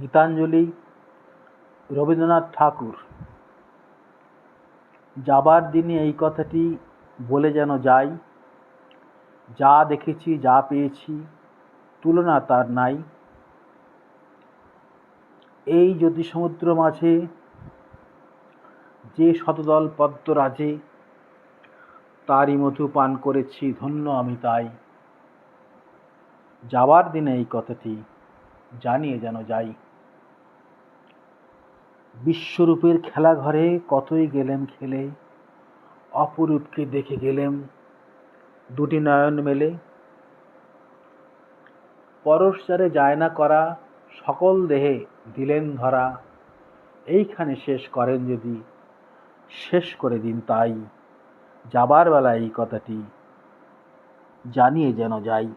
গীতাঞ্জলি, রবীন্দ্রনাথ ঠাকুর। যাবার দিনে এই কথাটি বলে যেন যাই, যা দেখেছি, যা পেয়েছি, তুলনা তার নাই। এই জ্যোতি সমুদ্র মাঝে যে শতদল পদ্মরাজে তারই মধু পান করেছি, ধন্য আমি তাই। যাবার দিনে এই কথাটি জানিয়ে যেন যাই। বিশ্বরূপের খেলাঘরে কতই গেলেম খেলে, অপরূপকে দেখে গেলেম দুটি নয়ন মেলে। পরশ যায় না করা সকল দেহে দিলেন ধরা, এইখানে শেষ করেন যদি, শেষ করে দিন তাই, যাবার বেলা এই কথাটি জানিয়ে যেন যাই।